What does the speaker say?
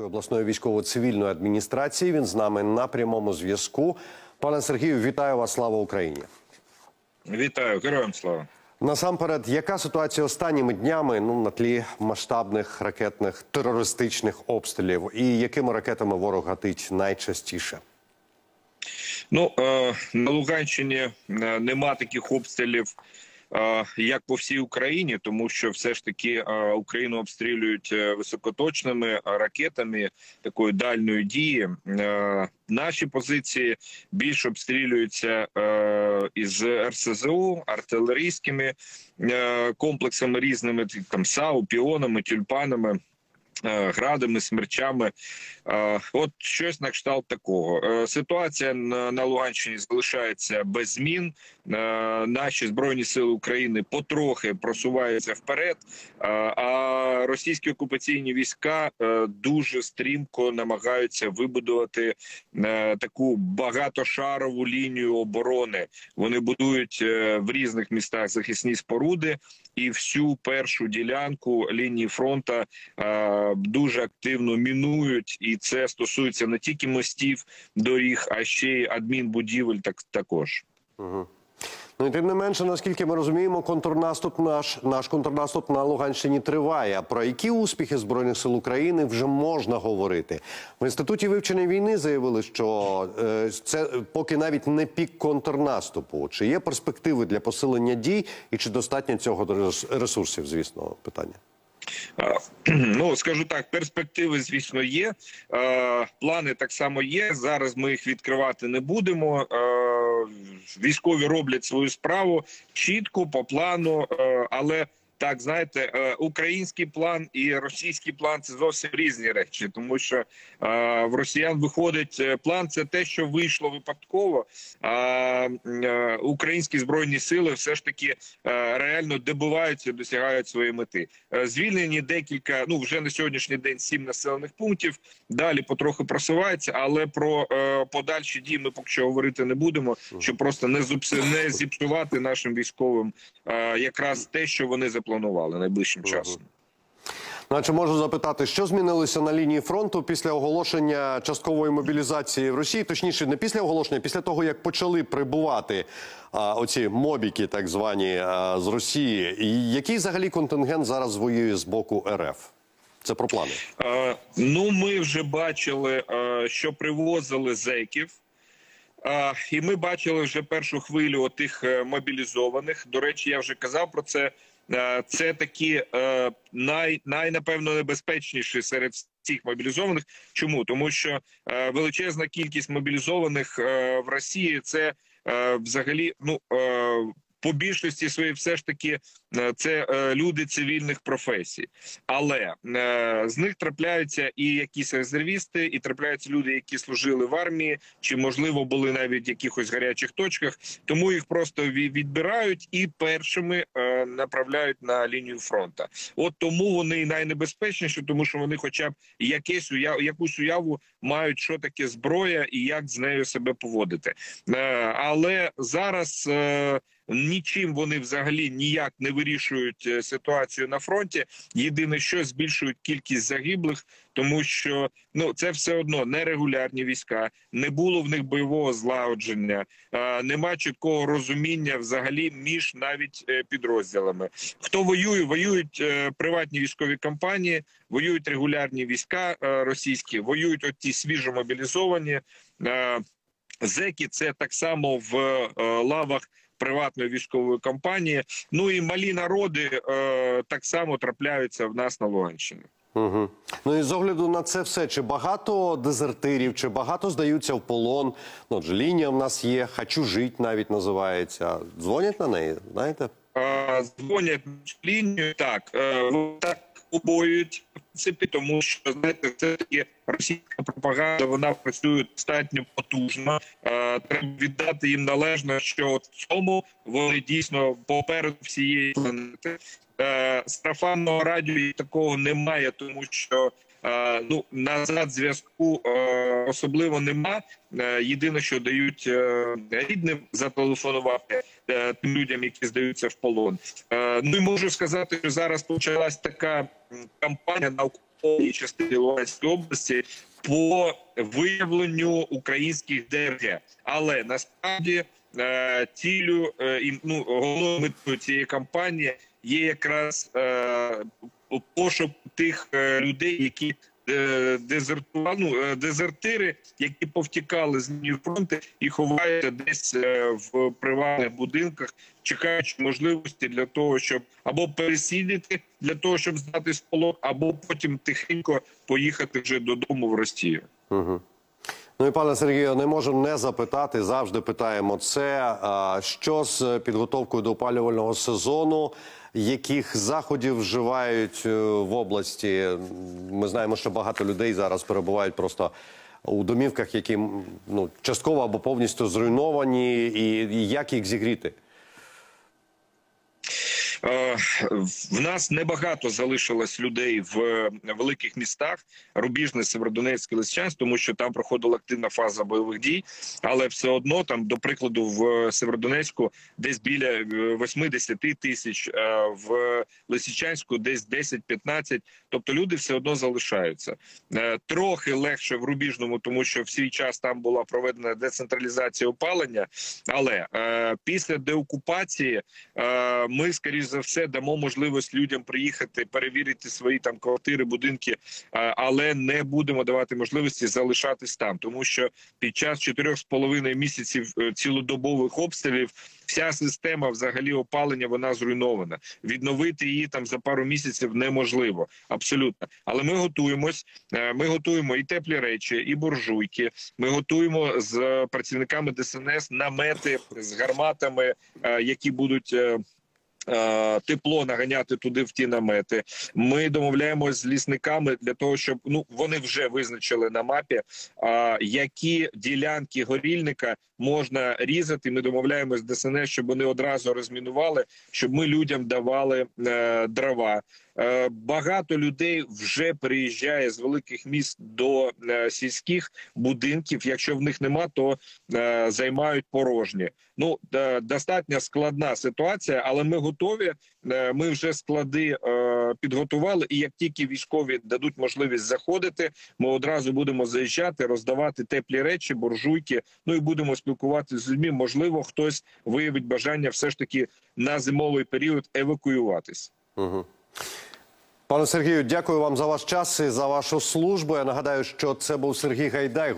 Полтавської обласної військово-цивільної адміністрації. Він з нами на прямому зв'язку. Пане Сергію, вітаю вас! Слава Україні! Вітаю, героям слава. Насамперед, яка ситуація останніми днями ну на тлі масштабних ракетних терористичних обстрілів, і якими ракетами ворог гатить найчастіше? Ну е, на Луганщині е, нема таких обстрілів, як по всій Україні, тому що все ж таки Україну обстрілюють е, високоточними ракетами такої дальної дії. Е, наші позиції більш обстрілюються е, із РСЗУ артилерійськими комплексами різними там САУ, піонами, тюльпанами. Е, Градами, смерчами, Е, от щось на кшталт такого. Е, Ситуація на Луганщині залишається без змін. Наші збройні сили України потрохи просуваються вперед. А російські окупаційні війська дуже стрімко намагаються вибудувати таку багатошарову лінію оборони. Вони будують в різних містах захисні споруди, і всю першу ділянку лінії фронта е, дуже активно мінують, і це стосується не тільки мостів, доріг, а ще й адмінбудівель. Так також. Угу. Ну і тим не менше, наскільки ми розуміємо, контрнаступ наш наш контрнаступ на Луганщині триває. Про які успіхи збройних сил України вже можна говорити в інституті вивчення війни. Заявили, що е, це поки навіть не пік контрнаступу. Чи є перспективи для посилення дій, і чи достатньо цього ресурсів? Звісно, питання. Ну скажу так, перспективи, звісно, є. Плани так само є. Зараз ми їх відкривати не будемо. Е, Військові роблять свою справу чітко по плану, е, але. Так, знаєте, е, український план і російський план це зовсім різні речі, тому що е, в росіян виходить е, план це те, що вийшло випадково. А українські збройні сили все ж таки реально добиваються, досягають своєї мети. Звільнені декілька, ну вже на сьогоднішній день сім населених пунктів. Далі потроху просувається, але про подальші дії ми поки що говорити не будемо, щоб просто не зіпсувати нашим військовим якраз те, що вони запланували найближчим часом. Наче можу запитати, що змінилося на лінії фронту після оголошення часткової мобілізації в Росії, точніше, не після оголошення, а після того як почали прибувати а, оці мобіки, так звані а, з Росії. І який взагалі контингент зараз воює з боку РФ? Це про плани. Е, ну, ми вже бачили, е, що привозили зеків. Е, і ми бачили вже першу хвилю тих мобілізованих. До речі, я вже казав про це. Е, Це такі е, най, най небезпечніші серед всіх мобілізованих. Чому тому, що е, величезна кількість мобілізованих в Росії це взагалі ну. По більшості своїй все ж таки е, це е, люди цивільних професій, але е, з них трапляються і якісь резервісти, і трапляються люди, які служили в армії, чи можливо були навіть в якихось гарячих точках. Тому їх просто відбирають і першими направляють на лінію фронту. От тому вони і найнебезпечніші, тому що вони, хоча б якесь уяв, якусь уяву мають, що таке зброя і як з нею себе поводити. Але зараз нічим вони взагалі ніяк не вирішують е, ситуацію на фронті. Єдине, що збільшують кількість загиблих, тому що ну це все одно нерегулярні війська, не було в них бойового злагодження, нема чіткого розуміння взагалі між навіть е, підрозділами. Хто воює, воюють е, приватні військові компанії, воюють регулярні війська російські, воюють от ті свіжо мобілізовані. Зеки це так само в лавах приватної військової компанії. Ну і малі народи е, так само трапляються в нас на Луганщині. Угу. Ну і з огляду на це все, чи багато дезертирів, чи багато здаються в полон. Ну, отже, лінія в нас є, хочу жити навіть називається. Дзвонять на неї, знаєте? Е, дзвонять лінію, так. Е, так побоюють в принципі, тому що знаєте, це таки російська пропаганда. Вона працює достатньо потужно. Е, треба віддати їм належно, що в цьому вони дійсно попереду всієї планети. Е, Стафанного радіо такого немає, тому що Е, ну назад зв'язку особливо нема. Єдине, що дають рідним зателефонувати тим людям, які здаються в полон. Ну і можу сказати, що зараз почалась така кампанія на окупованій частині Луганської області по виявленню українських ДРГ. Але насправді е, цілю е, і ну головною метою цієї кампанії є якраз е, пошук тих людей, які дезертували, ну, е, дезертири, які повтікали з лінії фронту і ховаються десь е, в приватних будинках, чекаючи можливості для того, щоб або пересідати для того, щоб здати з полон, або потім тихенько поїхати вже додому в Росію. Ну і пане Сергію, не можу не запитати. Завжди питаємо це. Що з підготовкою до опалювального сезону? Яких заходів вживають е, в області? Ми знаємо, що багато людей зараз перебувають просто у домівках, які ну частково або повністю зруйновані, і як їх зігріти? Е, В нас небагато залишилось людей в е, великих містах Рубіжне, Северодонецьк, і Лисичанськ, тому що там проходила активна фаза бойових дій. Але все одно там, до прикладу, в Северодонецьку десь біля е, 80 тисяч, е, в Лисичанську десь 10-15. Тобто люди все одно залишаються. Е, Трохи легше в Рубіжному, тому що в свій час там була проведена децентралізація опалення. Але е, після деокупації е, ми, скоріш за все, дамо можливість людям приїхати, перевірити свої там квартири, будинки, але не будемо давати можливості залишатись там, тому що під час чотирьох з половиною місяців цілодобових обстрілів вся система взагалі опалення вона зруйнована. Відновити її там за пару місяців неможливо, абсолютно. Але ми готуємось. е, Ми готуємо і теплі речі, і буржуйки. Ми готуємо з е, працівниками ДСНС намети з гарматами, е, які будуть. Е, Тепло наганяти туди в ті намети. Ми домовляємось з лісниками для того, щоб ну вони вже визначили на мапі, а, які ділянки горільника можна різати. Ми домовляємось з ДСНС, щоб вони одразу розмінували, щоб ми людям давали е, дрова. Е, багато людей вже приїжджає з великих міст до е, сільських будинків. Якщо в них нема, то займають порожні. Ну достатньо складна ситуація, але ми готові. Е, Ми вже склади е, підготували, і як тільки військові дадуть можливість заходити, ми одразу будемо заїжджати, роздавати теплі речі, буржуйки. Ну і будемо спілкуватися з людьми. Можливо, хтось виявить бажання все ж таки на зимовий період евакуюватись. Пане Сергію, дякую вам за ваш час і за вашу службу. Я нагадаю, що це був Сергій Гайдай.